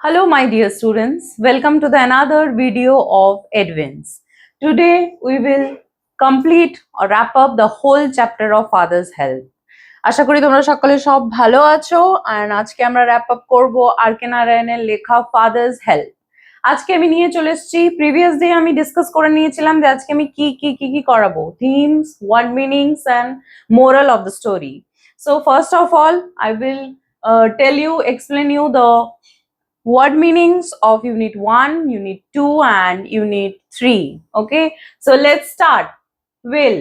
Hello, my dear students. Welcome to the another video of Edwins. Today, we will complete or wrap up the whole chapter of Father's Health. আশা করি তোমরা সকলে সব ভালো আছো আর আজকে আমরা র্যাপ আপ করব আর কে নারায়ণের লেখা ফাদার্স হেলথ আজকে আমি নিয়ে চলে এসেছি প্রিভিয়াস ডে আমি ডিসকাস করে নিয়েছিলাম যে আজকে আমি কি কি কি কি করাবো themes word meanings and moral of the story so first of all I will tell you explain you the word meanings of unit 1 unit 2 and unit 3 okay? So, let's start. Will.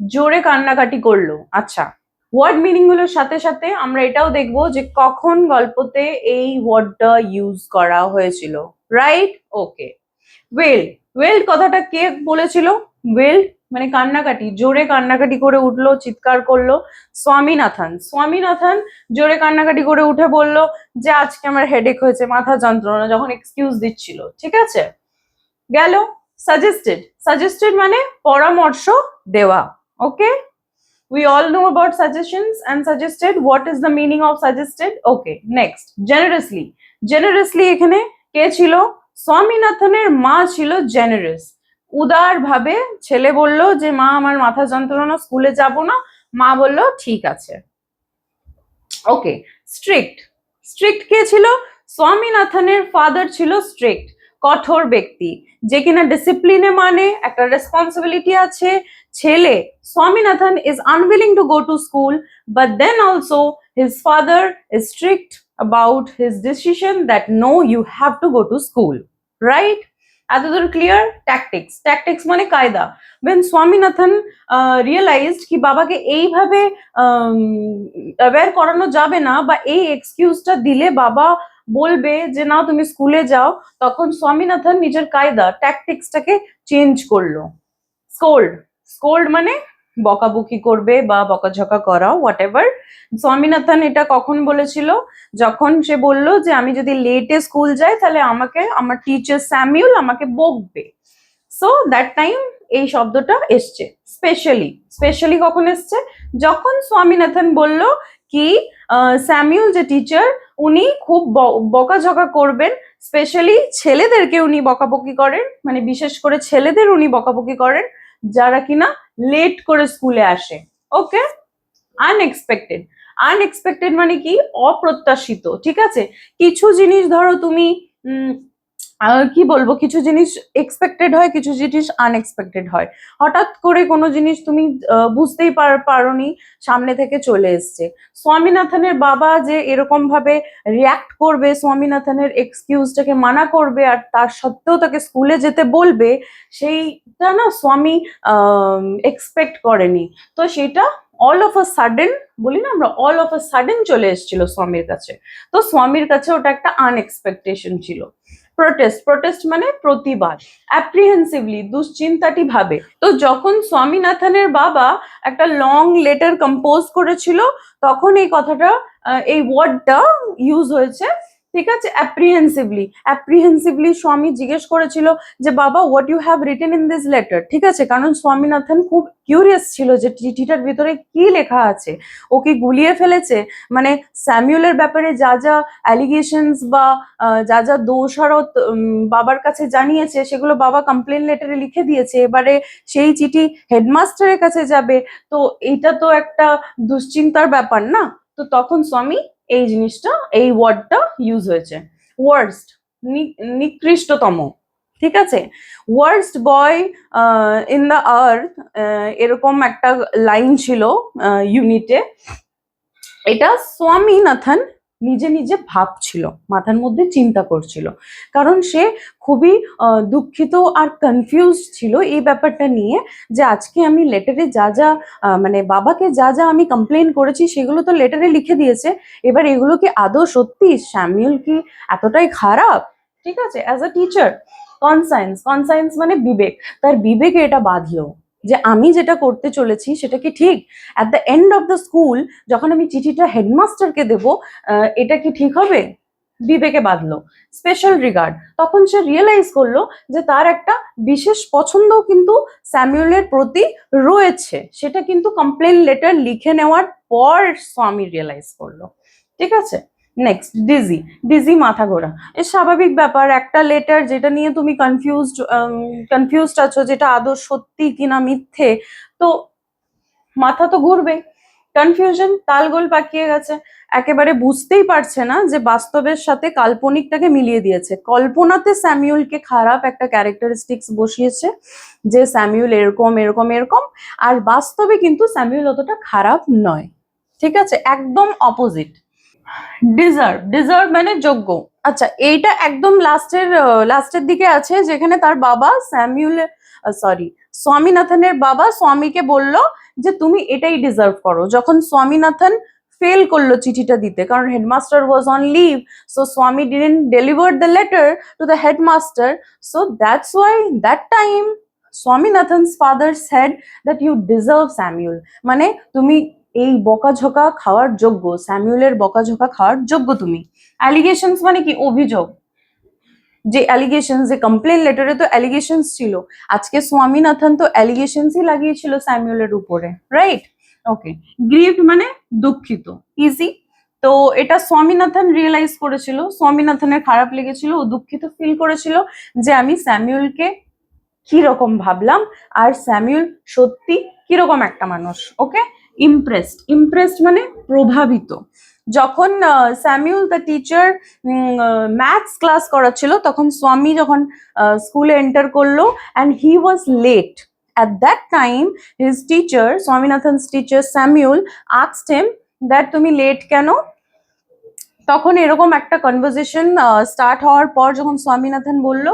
জোরে কান্নাকাটি করল। আচ্ছা। Word মিনিংগুলোর সাথে সাথে আমরা এটাও দেখব যে কখন গল্পতে এই ওয়ার্ডটা ইউজ করা হয়েছিল। রাইট ওকে ওয়েল ওয়েল কথাটা কে বলেছিল? ওয়েল মানে কান্নাকাটি, জোরে কান্নাকাটি করে উঠল, চিৎকার করল স্বামীনাথন। স্বামীনাথন জোরে কান্নাকাটি করে উঠে বলল, যে আজকে আমার হেডেক হয়েছে, মাথা যন্ত্রণা। যখন এক্সকিউজ দিচ্ছিল, ঠিক আছে? গেল সাজেস্টেড সাজেস্টেড মানে পরামর্শ দেওয়া ওকে we all know about suggestions and suggested, what is the meaning of suggested? Okay, next, generously generously এখানে কে ছিল? স্বামীনাথনের মা ছিল জেনারেস উদার ভাবে ছেলে বলল যে, মা, আমার মাথা যন্ত্রণা, স্কুলে যাব না। মা বলল, ঠিক আছে। ওকে, স্ট্রিক্ট। স্ট্রিক্ট কে ছিল? স্বামীনাথনের ফাদার ছিল স্ট্রিক্ট, কঠোর ব্যক্তি, যে কিনা ডিসিপ্লিনে মানে একটা রেসপন্সিবিলিটি আছে। ছেলে, Swaminathan is unwilling to go to school but then also his father is strict about his decision that no, you have to go to school, right? এতদূর ক্লিয়ার ট্যাকটিক্স ট্যাকটিক্স মানে কায়দা। বেন স্বামীনাথন রিয়েলাইজড কি বাবাকে এইভাবে aware করানো যাবে না বা এই এক্সকিউজটা দিলে বাবা বলবে যে, না, তুমি স্কুলে যাও, তখন স্বামীনাথন নিজের কায়দা ট্যাকটিক্সটাকে চেঞ্জ করল। স্কোল্ড স্কোল্ড মানে বকাবকি করবে বা বকাঝকা করা হোয়াট এভার স্বামীনাথন এটা কখন বলেছিল? যখন সে বলল যে, আমি যদি লেটে স্কুল যাই, তাহলে আমাকে, আমার টিচার স্যামিউল আমাকে বকবে। সো দ্যাট টাইম এই শব্দটা এসছে স্পেশালি স্পেশালি কখন এসছে? যখন স্বামীনাথন বলল কি স্যামিউল যে টিচার উনি খুব বকাঝকা করবেন। স্পেশালি ছেলেদেরকে উনি বকাবকি করেন মানে বিশেষ করে ছেলেদের উনি বকাবকি করেন। যারা কিনা লেট করে স্কুলে আসে ওকে আনএক্সপেক্টেড আনএক্সপেক্টেড মানে কি? অপ্রত্যাশিত, ঠিক আছে? কিছু জিনিস ধরো তুমি কি বলব, কিছু জিনিস এক্সপেক্টেড হয়, কিছু জিনিস আনএক্সপেক্টেড হয়। হঠাৎ করে কোনো জিনিস তুমি বুঝতেই পার পারোনি, সামনে থেকে চলে এসছে। স্বামীনাথনের বাবা যে এরকম ভাবে রিয়াক্ট করবে, স্বামীনাথনের এক্সকিউজটাকে মানা করবে আর তার সত্ত্বেও তাকে স্কুলে যেতে বলবে, সেইটা না স্বামী এক্সপেক্ট করেনি। তো সেটা অল অফ আ সাডেন বলি না আমরা অল অফ আ সাডেন চলে এসেছিল স্বামীর কাছে। তো স্বামীর কাছে ওটা একটা আনএক্সপেকটেশন ছিল। প্রোটেস্ট প্রোটেস্ট মানে প্রতিবাদ অ্যাপ্রিহেন্সিভলি দুশ্চিন্তাটি ভাবে। তো যখন স্বামীনাথনের বাবা একটা লং লেটার কম্পোজ করেছিল, তখন এই কথাটা এই ওয়ার্ডটা ইউজ হয়েছে ঠিক আছে? অ্যাপ্রিহেন্সিভলি অ্যাপ্রিহেন্সিভলি স্বামী জিজ্ঞেস করেছিল যে, বাবা what you have written in this letter ঠিক আছে? কারণ স্বামীনাথন খুব কিউরিয়াস ছিল যে, চিঠিটার ভিতরে কি লেখা আছে। ও কি গুলিয়ে ফেলেছে? মানে স্যামিউলের ব্যাপারে যা যা অ্যালিগেশনস বা যা যা দোষারত বাবার কাছে জানিয়েছে, সেগুলো বাবা কমপ্লেন লেটারে লিখে দিয়েছে। এবারে সেই চিঠি হেডমাস্টারের কাছে যাবে। তো এইটা তো একটা দুশ্চিন্তার ব্যাপার না? তো তখন স্বামী এই জিনিসটা, এই ওয়ার্ডটা ইউজ হয়েছে। ওয়ার্স্ট নিকৃষ্টতম, ঠিক আছে? Worst boy in the earth এরকম একটা লাইন ছিল ইউনিটে এটা স্বামীনাথন নিজে নিজে ভাবছিল, মাথার মধ্যে চিন্তা করছিল। কারণ সে খুবই দুঃখিত আর কনফিউজ ছিল এই ব্যাপারটা নিয়ে যে আজকে আমি লেটারে যা যা মানে বাবাকে যা যা আমি কমপ্লেন করেছি সেগুলো তো লেটারে লিখে দিয়েছে। এবার এগুলো কি আদৌ সত্যি? স্যামিউল কি এতটাই খারাপ? ঠিক আছে as a teacher conscience conscience মানে বিবেক। তার বিবেকে এটা বাঁধলো। যে আমি যেটা করতে চলেছি সেটা কি ঠিক at the end of the school যখন আমি চিঠিটা হেডমাস্টারকে দেবো এটা কি ঠিক হবে? বিবেকে বাঁধলো। স্পেশাল রিগার্ড তখন সে রিয়েলাইজ করল যে তার একটা বিশেষ পছন্দ কিন্তু স্যামুয়েলের প্রতি রয়েছে। সেটা কিন্তু কমপ্লেন লেটার লিখে নেওয়ার পর স্বামী রিয়েলাইজ করল। ঠিক আছে? নেক্সট ডিজি ডিজি মাথা ঘোরা। এ স্বাভাবিক ব্যাপার, একটা লেটার যেটা নিয়ে তুমি কনফিউজড কনফিউজড আছো, যেটা আদৌ সত্যি কিনা মিথ্যে, তো মাথা তো ঘুরবে কনফিউশন তালগোল পাকিয়ে গেছে। একেবারে বুঝতেই পারছে না যে বাস্তবের সাথে কাল্পনিকটাকে মিলিয়ে দিয়েছে। কল্পনাতে স্যামিউলকে খারাপ একটা ক্যারেক্টারিস্টিক্স বসিয়েছে যে স্যামিউল এরকম এরকম এরকম, আর বাস্তবে কিন্তু স্যামিউল অতটা খারাপ নয়। ঠিক আছে? একদম অপোজিট ডিজার্ভ ডিজার্ভ মানে যোগ্য। আচ্ছা এইটা একদম লাস্টের লাস্টের দিকে আছে, যেখানে তার বাবা স্যামিউল সরি স্বামীনাথনের বাবা স্বামীকে বলল যে তুমি এটাই ডিজার্ভ করো। যখন স্বামীনাথন ফেল করল চিঠিটা দিতে, কারণ headmaster was on leave so Swami didn't deliver the letter to the headmaster so that's why that time Swaminathan's father said that you deserve Samuel মানে তুমি এই বকাঝকা খাওয়ার যোগ্য স্যামিউলের বকাঝকা খাওয়ার যোগ্য তুমি। অ্যালিগেশনস মানে কি? অভিযোগ। যে অ্যালিগেশনস যে কমপ্লেন লেটারে তো অ্যালিগেশনস ছিল। আজকে স্বামীনাথন তো অ্যালিগেশনসই লাগিয়েছিল স্যামিউলের উপরে রাইট ওকে গ্রিভ মানে দুঃখিত ইজি তো এটা স্বামীনাথন রিয়েলাইজ করেছিল, স্বামীনাথনের খারাপ লেগেছিল, ও দুঃখিত ফিল করেছিল যে আমি স্যামিউলকে কি রকম ভাবলাম, আর স্যামিউল সত্যি কীরকম একটা মানুষ ওকে ইমপ্রেসড ইমপ্রেসড মানে প্রভাবিত। যখন Samuel the teacher maths class করাচ্ছিল, তখন স্বামী যখন স্কুলে এন্টার করল and he was late at that time his teacher Swaminathan teacher Samuel আক্সড him that তুমি লেট কেন? তখন এরকম একটা কনভারসেশন স্টার্ট হওয়ার পর যখন স্বামীনাথন বলল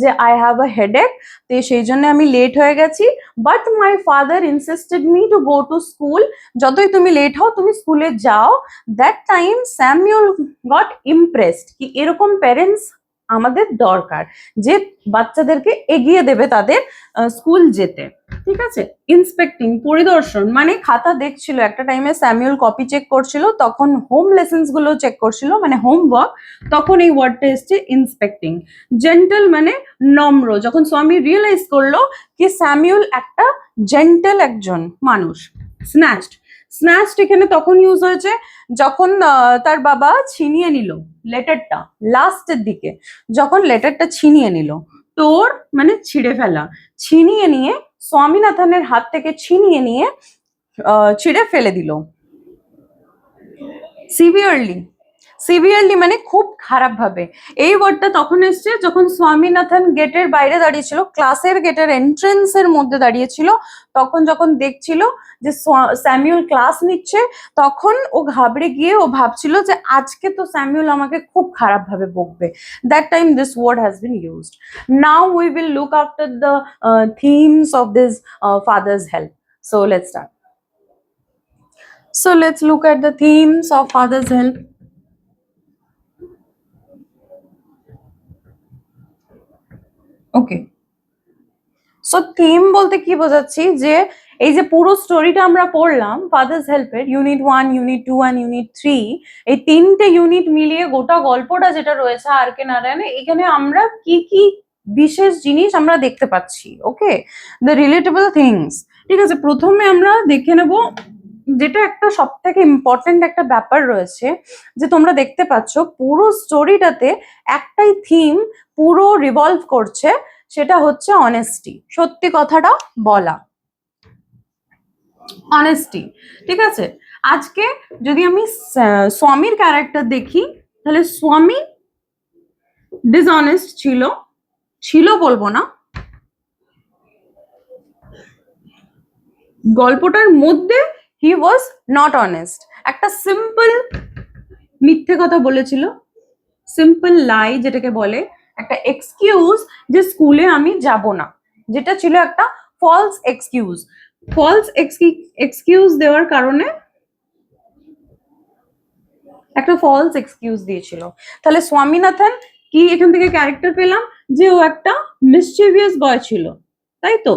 যে আই হ্যাভ আ হেডেক তো সেই জন্য আমি লেট হয়ে গেছি। But my father insisted me to go to school যতই তুমি লেট হও, তুমি স্কুলে যাও। That time Samuel got impressed কি এরকম প্যারেন্টস আমাদের দরকার, যে বাচ্চাদেরকে এগিয়ে দেবে তাদের স্কুল যেতে। ঠিক আছে? ইন্সপেক্টিং পরিদর্শন মানে খাতা দেখছিল, একটা টাইমে স্যামিউল কপি চেক করছিল, তখন হোম লেসেন্সগুলো চেক করছিল মানে হোমওয়ার্ক তখন এই ওয়ার্ডটা এসছে ইন্সপেক্টিং জেন্টেল মানে নম্র, যখন স্বামী রিয়েলাইজ করল কি স্যামিউল একটা জেন্টেল একজন মানুষ। স্ন্যাচড স্ন্যাচড এখানে তখন ইউজ হয়েছে, যখন তার বাবা ছিনিয়ে নিল লেটারটা লাস্টের দিকে, যখন লেটারটা ছিনিয়ে নিল, তোর মানে ছিঁড়ে ফেলা, ছিনিয়ে নিয়ে স্বামীনাথনের হাত থেকে ছিনিয়ে নিয়ে ছিঁড়ে ফেলে দিল। সিভিয়ারলি সিভিয়ারলি মানে খুব খারাপ ভাবে এই ওয়ার্ডটা তখন এসছে যখন স্বামীনাথন গেটের বাইরে দাঁড়িয়েছিল ক্লাসের গেটের এন্ট্রেন্স এর মধ্যে দাঁড়িয়েছিল, তখন যখন দেখছিল যে স্যামিউল ক্লাস নিচ্ছে, তখন ও ঘাবড়ে গিয়ে ও ভাবছিল যে আজকে তো স্যামিউল আমাকে খুব খারাপ ভাবে বকবে that time this word has been used now we will look after the themes of this Father's Help so let's start So, let's look at the themes of Father's Help. Okay so theme বলতে কি বোঝাচ্ছি? যে এই যে পুরো স্টোরিটা আমরা পড়লাম father's হেল্পের unit one unit two and unit three এই তিনটে ইউনিট মিলিয়ে গোটা গল্পটা যেটা রয়েছে আর কে নারায়ণে এখানে আমরা কি কি বিশেষ জিনিস আমরা দেখতে পাচ্ছি ওকে দ্য রিলেটেবল থিংস ঠিক আছে, প্রথমে আমরা দেখে নেব যেটা একটা সব থেকে ইম্পর্টেন্ট একটা ব্যাপার রয়েছে, যে তোমরা দেখতে পাচ্ছ পুরো স্টোরিটাতে একটাই থিম পুরো রিভলভ করছে, সেটা হচ্ছে অনেস্টি সত্যি কথাটা বলা। অনেস্টি ঠিক আছে? আজকে যদি আমি স্বামীর ক্যারেক্টার দেখি, তাহলে স্বামী ডিসঅনেস্ট ছিল ছিল বলব না। গল্পটার মধ্যে হি ওয়াজ নট অনেস্ট একটা সিম্পল মিথ্যে কথা বলেছিল। সিম্পল লাই যেটাকে বলে। একটা এক্সকিউজ যে স্কুলে আমি যাব না। যেটা ছিল একটা ফলস এক্সকিউজ ফলস এক্সকিউজ দেওয়ার কারণে একটা ফলস এক্সকিউজ দিয়েছিল। তাহলে স্বামীনাথন কি এখান থেকে ক্যারেক্টার পেলাম? যে ও একটা মিসচিভিয়াস বয় ছিল। তাই তো?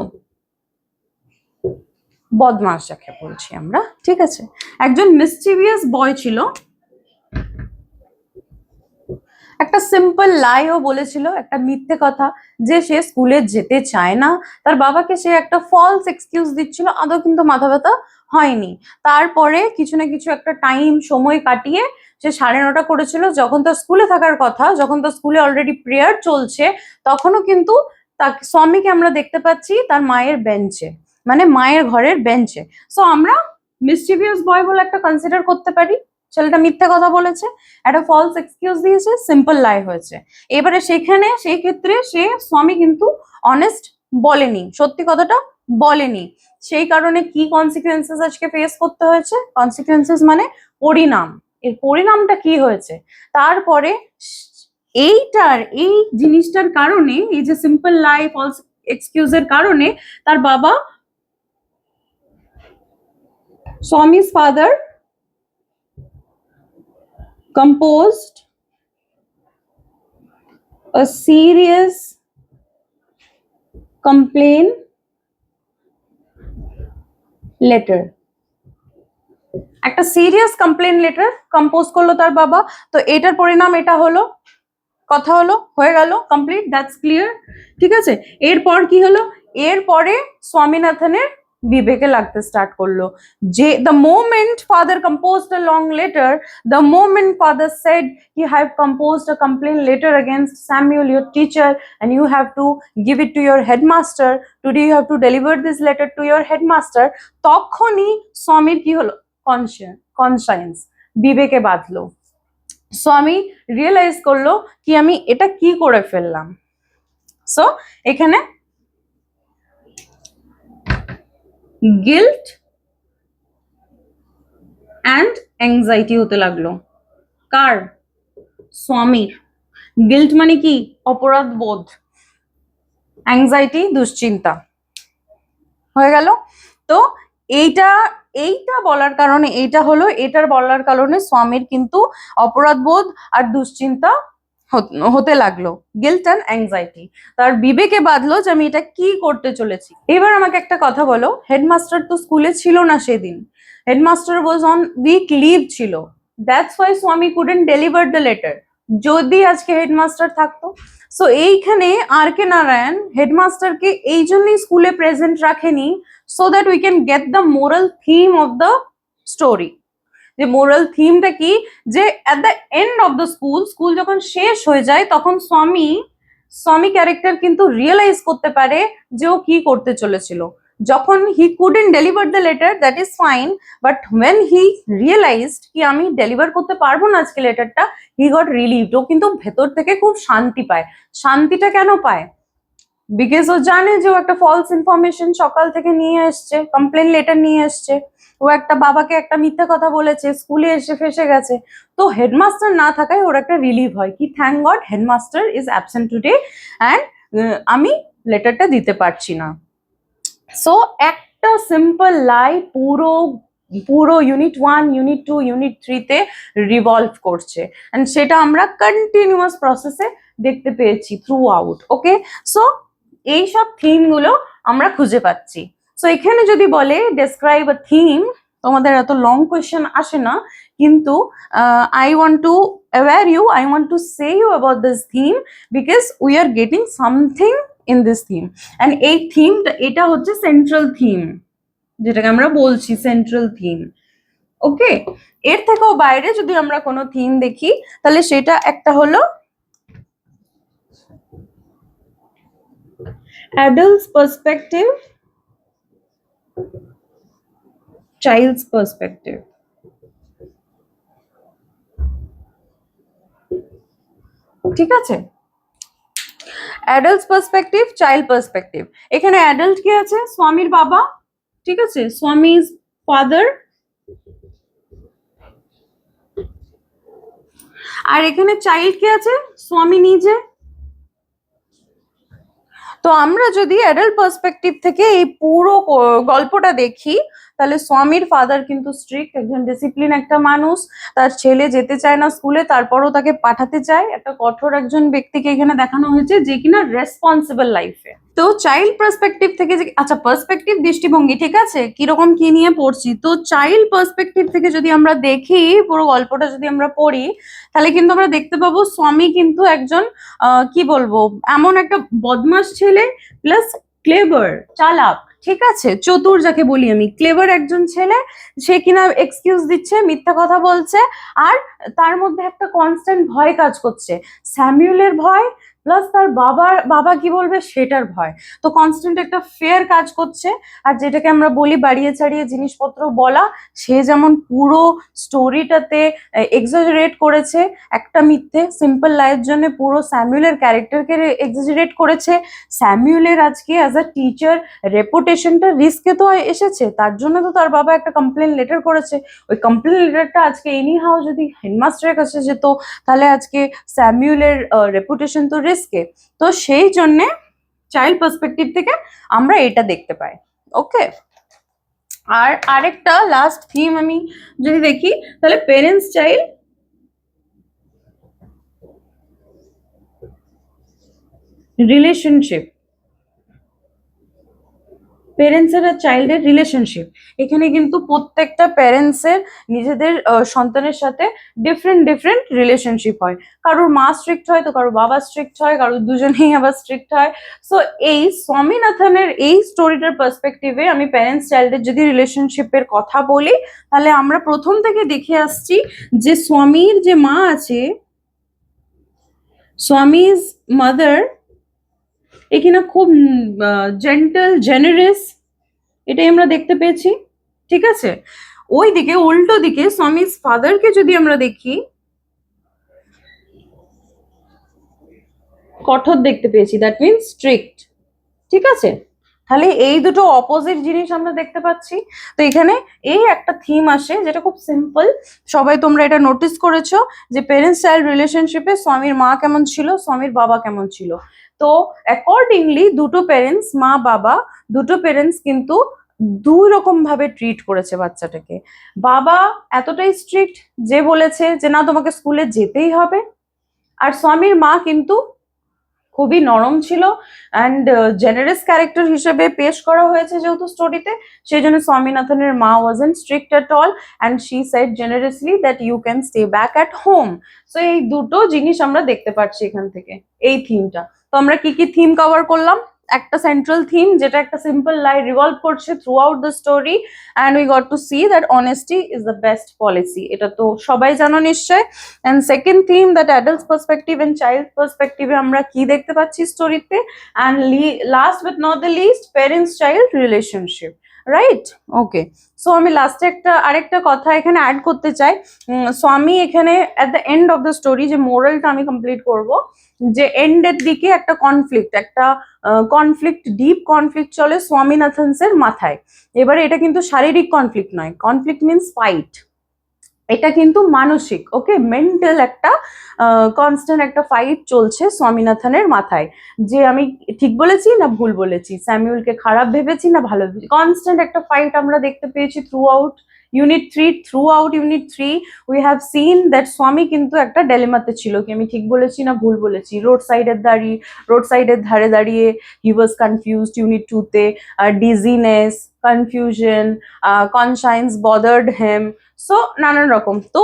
বদমাস যাকে বলছি আমরা, ঠিক আছে? একজন মিসচিভিয়াস বয় ছিল। একটা সিম্পল লাইও বলেছিল, একটা মিথ্যে কথা, যে সে স্কুলে যেতে চায় না। তার বাবাকে সে একটা ফলস এক্সকিউজ দিচ্ছিল, আদৌ কিন্তু মাথা ব্যথা হয়নি। তারপরে কিছু না কিছু একটা টাইম সময় কাটিয়ে সে সাড়ে নটা করেছিল, যখন তার স্কুলে থাকার কথা, যখন তার স্কুলে অলরেডি প্রেয়ার চলছে, তখনও কিন্তু তাকে স্বামীকে আমরা দেখতে পাচ্ছি তার মায়ের বেঞ্চে মানে মায়ের ঘরের বেঞ্চে সো আমরা মিস্টিভিয়াস বয় বলে একটা কনসিডার করতে পারি। ছেলেটা মিথ্যা কথা বলেছে, একটা ফলস এক্সকিউজ দিয়েছে সিম্পল লাই হয়েছে। এবারে সেখানে, সেই ক্ষেত্রে সে স্বামী কিন্তু অনেস্ট বলেনি, সত্যি কথাটা বলেনি। সেই কারণে কি কনসিকুয়েন্সেস আজকে ফেস করতে হয়েছে? কনসিকুয়েন্সেস মানে পরিণাম। এর পরিণামটা কি হয়েছে? তারপরে এইটার, এই জিনিসটার কারণে, এই যে সিম্পল লাই ফলস এক্সকিউজের কারণে তার বাবা Swami's father, composed a serious complaint letter. একটা সিরিয়াস কমপ্লেন লেটার কম্পোজ করল তার বাবা। তো এটার পরিণাম এটা হলো, কথা হলো, হয়ে গেল কমপ্লিট দ্যাটস ক্লিয়ার ঠিক আছে? এরপর কি হলো? এরপরে স্বামীনাথনের বিবেকে লাগতে স্টার্ট করল যে the moment father compose the long letter the moment father said he have composed a complaint letter against Samuel, your teacher, and you have to give it to your headmaster. Today you have to deliver this letter to your headmaster. তখনই স্বামীর কি হলো conscious conscience বিবেকে বাঁধলো স্বামী realise করল কি আমি এটা কি করে ফেললাম সো এখানে গিল্ট অ্যান্ড অ্যাংজাইটি হতে লাগল। কার? স্বামীর। গিল্ট মানে কি? অপরাধ বোধ অ্যাংজাইটি দুশ্চিন্তা। হয়ে গেল। তো এইটা এইটা বলার কারণে, এইটা হলো, এটার বলার কারণে স্বামীর কিন্তু অপরাধ বোধ আর দুশ্চিন্তা হত- লাগল। গিল্ট অ্যান্ড অ্যাংজাইটি তার বিবেকে বাঁধলো যে আমি এটা কি করতে চলেছি। এবার আমাকে একটা কথা বলো হেডমাস্টার তো স্কুলে ছিল না সেদিন। Headmaster was on week leave ছিল। That's why Swami couldn't deliver the letter যদি আজকে হেডমাস্টার থাকতো। সো এইখানে আর কে নারায়ণ হেডমাস্টারকে এই জন্যই স্কুলে প্রেজেন্ট রাখেনি so that we can get the moral theme of the story যে মোরাল থিমটা কি? যে at the end of the school school যখন শেষ হয়ে যায়, তখন স্বামী স্বামী ক্যারেক্টার কিন্তু রিয়েলাইজ করতে পারে যে ও কি করতে চলেছিল। যখন he couldn't deliver the letter that is fine but when he realised কি আমি ডেলিভার করতে পারব না আজকে লেটারটা হি গট রিলিভড ও কিন্তু ভেতর থেকে খুব শান্তি পায়। শান্তিটা কেন পায়? বিকজ ও জানে যে ও একটা ফলস ইনফরমেশন সকাল থেকে নিয়ে এসছে কমপ্লেন লেটার নিয়ে এসছে ও একটা বাবাকে একটা মিথ্যে কথা বলেছে, স্কুলে এসে ফেসে গেছে। তো হেডমাস্টার না থাকায় ওর একটা রিলিভ হয়। কি thank God headmaster is absent today and আমি লেটারটা দিতে পারছি না। সো একটা সিম্পল লাই পুরো পুরো unit one unit two unit থ্রিতে রিভলভ করছে। অ্যান্ড সেটা আমরা কন্টিনিউয়াস প্রসেসে দেখতে পেয়েছি থ্রু আউট ওকে সো এইসব থিমগুলো আমরা খুঁজে পাচ্ছি। সো এখানে যদি বলে ডেসক্রাইব আ থিম তোমাদের এত লং কোয়েশ্চেন আসে না, কিন্তু I want to aware you I want to say you about this theme because we are getting something in this theme and এই থিমটা এটা হচ্ছে সেন্ট্রাল থিম যেটাকে আমরা বলছি সেন্ট্রাল থিম ওকে এর থেকেও বাইরে যদি আমরা কোনো থিম দেখি, তাহলে সেটা একটা হলো adult's perspective child's perspective. ঠিক আছে? অ্যাডাল্টস পার্সপেক্টিভ চাইল্ড পার্সপেক্টিভ এখানে অ্যাডাল্ট কি আছে? স্বামীর বাবা। ঠিক আছে? স্বামীর ফাদার আর এখানে চাইল্ড কি আছে? স্বামী নিজে। তো আমরা যদি অ্যাডাল্ট পার্সপেক্টিভ থেকে এই পুরো গল্পটা দেখি তাহলে স্বামীর ফাদার কিন্তু স্ট্রিক্ট একজন ডিসিপ্লিন একটা মানুষ, তার ছেলে যেতে চায় না স্কুলে তারপরও তাকে পাঠাতে চায়। একটা কঠোর একজন ব্যক্তিকে এখানে দেখানো হয়েছে যে কিনা রেসপন্সিবল লাইফে তো চাইল্ড পার্সপেক্টিভ থেকে যে আচ্ছা পার্সপেক্টিভ দৃষ্টিভঙ্গি, ঠিক আছে? কীরকম কি নিয়ে পড়ছি? তো চাইল্ড পার্সপেক্টিভ থেকে যদি আমরা দেখি, পুরো গল্পটা যদি আমরা পড়ি, তাহলে কিন্তু আমরা দেখতে পাবো স্বামী কিন্তু একজন কি বলব, এমন একটা বদমাস ছেলে প্লাস ক্লেভার চালাক। ঠিক আছে? চতুর যাকে বলি আমি ক্লেভার একজন ছেলে, সে কিনা এক্সকিউজ দিচ্ছে, মিথ্যা কথা বলছে, আর তার মধ্যে একটা কনস্ট্যান্ট ভয় কাজ করছে। স্যামিউলের ভয় প্লাস তার বাবার, বাবা কি বলবে? সেটার ভয়। তো কনস্ট্যান্ট একটা ফেয়ার কাজ করছে। আর যেটাকে আমরা বলি বাড়িয়ে ছাড়িয়ে জিনিসপত্র বলা, সে যেমন পুরো স্টোরিটাতে এক্সাজারেট করেছে একটা মিথ্যে সিম্পল লাইফ জন্য পুরো স্যামিউলের ক্যারেক্টারকে এক্সাজারেট করেছে। স্যামিউলের আজকে অ্যাজ আ টিচার রেপুটেশনটা রিস্কে তো এসেছে। তার জন্য তো তার বাবা একটা কমপ্লেন লেটার করেছে। ওই কমপ্লেন লেটারটা আজকে এনি হাউ যদি হেডমাস্টারের কাছে যেত, তাহলে আজকে স্যামিউলের রেপুটেশন তো রিস্কে তো সেই জন্যে চাইল্ড পার্সপেক্টিভ থেকে আমরা এটা দেখতে পাই ওকে আর আরেকটা লাস্ট থিম আমি যদি দেখি, তাহলে পেরেন্টস চাইল্ড রিলেশনশিপ পেরেন্টসের আর চাইল্ডের রিলেশনশিপ এখানে কিন্তু প্রত্যেকটা প্যারেন্টসের নিজেদের সন্তানের সাথে ডিফারেন্ট ডিফারেন্ট রিলেশনশিপ হয়। কারোর মা স্ট্রিক্ট হয় তো কারোর বাবা স্ট্রিক্ট হয়, কারোর দুজনেই আবার স্ট্রিক্ট হয়। সো এই স্বামীনাথনের এই স্টোরিটার পার্সপেক্টিভে আমি প্যারেন্টস চাইল্ডের যদি রিলেশনশিপের কথা বলি, তাহলে আমরা প্রথম থেকে দেখে আসছি যে স্বামীর যে মা আছে স্বামীজ মাদার এখানে খুব জেন্টাল জেনারেস এটাই আমরা দেখতে পেয়েছি, ঠিক আছে? ওই দিকে উল্টো দিকে স্বামীজ ফাদারকে যদি আমরা দেখি, কঠোর দেখতে পেয়েছি দ্যাট মিনস স্ট্রিক্ট ঠিক আছে? তাহলে এই দুটো অপোজিট জিনিস আমরা দেখতে পাচ্ছি। তো এখানে এই একটা থিম আসে, যেটা খুব সিম্পল সবাই তোমরা এটা নোটিস করেছ, যে পেরেন্টস চাইল্ড রিলেশনশিপে স্বামীর মা কেমন ছিল, স্বামীর বাবা কেমন ছিল। তো অ্যাকর্ডিংলি দুটো প্যারেন্টস মা, বাবা, দুটো প্যারেন্টস কিন্তু দুই রকম ভাবে ট্রিট করেছে বাচ্চাটাকে। বাবা এতটাই স্ট্রিক্ট যে বলেছে যে, না, তোমাকে স্কুলে যেতেই হবে। আর স্বামীর মা কিন্তু খুবই নরম ছিল অ্যান্ড জেনারেস ক্যারেক্টার হিসেবে পেশ করা হয়েছে যেহেতু স্টোরিতে সেই জন্য স্বামীনাথনের মা wasn't strict at all and she said generously that you can stay back at home so এই দুটো জিনিস আমরা দেখতে পাচ্ছি এখান থেকে, এই থিমটা তো আমরা কি কি থিম কভার করলাম? একটা সেন্ট্রাল থিম যেটা একটা সিম্পল লাই রিভলভ করছে throughout the story and we got to see that honesty is the best policy এটা তো সবাই জানো নিশ্চয়. And second theme that adults perspective and child পার্সপেক্টিভে আমরা কি দেখতে পাচ্ছি স্টোরিতে and last but not the least parents child relationship right okay so আমি লাস্টে একটা আরেকটা কথা এখানে অ্যাড করতে চাই। সো আমি এখানে at the end of the story যে মোরালটা আমি কমপ্লিট করব যে এন্ডের দিকে একটা কনফ্লিক্ট একটা কনফ্লিক্ট ডিপ কনফ্লিক্ট চলে স্বামীনাথন্সের মাথায়। এবারে এটা কিন্তু শারীরিক কনফ্লিক্ট নয়। কনফ্লিক্ট মিনস ফাইট এটা কিন্তু মানসিক, ওকে? মেন্টাল একটা কনস্ট্যান্ট একটা ফাইট চলছে স্বামীনাথনের মাথায়। যে আমি ঠিক বলেছি না ভুল বলেছি? স্যামিউলকে খারাপ ভেবেছি না ভালো ভেবেছি? কনস্ট্যান্ট একটা ফাইট আমরা দেখতে পেয়েছি throughout unit three throughout unit three we have seen that Swami কিন্তু একটা ডেলিমাতে ছিল কি আমি ঠিক বলেছি না ভুল বলেছি? রোড সাইডের দাঁড়িয়ে রোড সাইডের ধারে দাঁড়িয়ে হি ওয়াজ কনফিউজড ইউনিট টুতে dizziness confusion conscience bothered him so নানান রকম। তো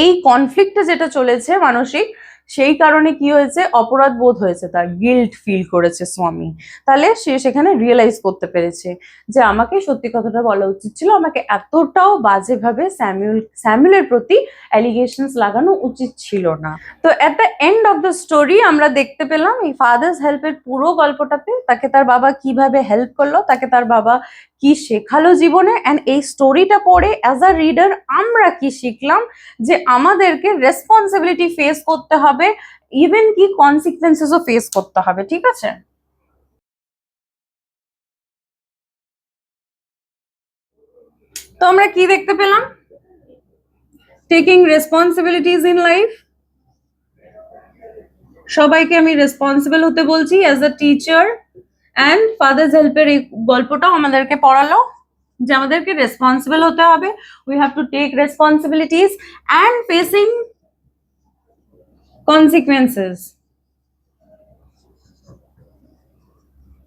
এই কনফ্লিক্টে যেটা চলেছে মানসিক সেই কারণে কি হয়েছে? অপরাধ বোধ হয়েছে, তার গিল্ট ফিল করেছে স্বামী। তাহলে সে সেখানে রিয়েলাইজ করতে পেরেছে যে আমাকে সত্যি কথাটা বলা উচিত ছিল। আমাকে এতটাও বাজেভাবে স্যামিউল স্যামিউলের প্রতি অ্যালিগেশনস লাগানো উচিত ছিল না। তো at the end of the story আমরা দেখতে পেলাম, এই ফাদার্স হেল্পের পুরো গল্পটাতে তাকে তার বাবা কীভাবে হেল্প করল, তাকে তার বাবা কি শেখালো জীবনে অ্যান্ড এই স্টোরিটা পড়ে অ্যাজ আ রিডার আমরা কি শিখলাম যে আমাদেরকে রেসপন্সিবিলিটি ফেস করতে হবে ইভেন কি কনসিকুয়েন্সেসও ফেস করতে হবে, ঠিক আছে? তো আমরা কি দেখতে পেলাম? টেকিং রেসপন্সিবিলিটিজ ইন লাইফ সবাইকে আমি রেসপন্সিবল হতে বলছি as a teacher and father's হেল্পের এই গল্পটাও আমাদেরকে পড়ালো, যে আমাদেরকে রেসপন্সিবল হতে হবে। We have to take responsibilities and facing consequences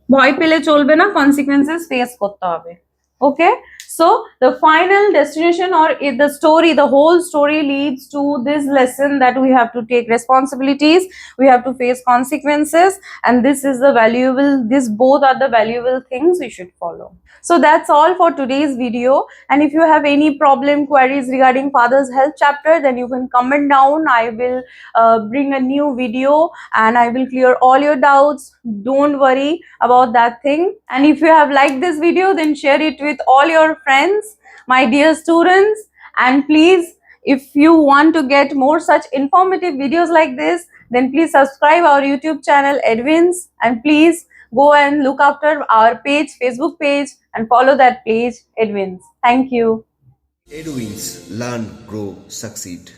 ভয় পেলে চলবে না কনসিকুয়েন্সেস ফেস করতে হবে ওকে so the final destination or the story the whole story leads to this lesson that we have to take responsibilities we have to face consequences and this is the valuable this both are the valuable things we should follow. So that's all for today's video. And if you have any problem queries regarding father's health chapter then you can comment down. I will uh, bring a new video and i will clear all your doubts. Don't worry about that thing. And if you have liked this video then share it with all your friends my dear students and please if you want to get more such informative videos like this then please subscribe our youtube channel edwins and please go and look after our page facebook page and follow that page edwins thank you Edwins Learn, Grow, Succeed.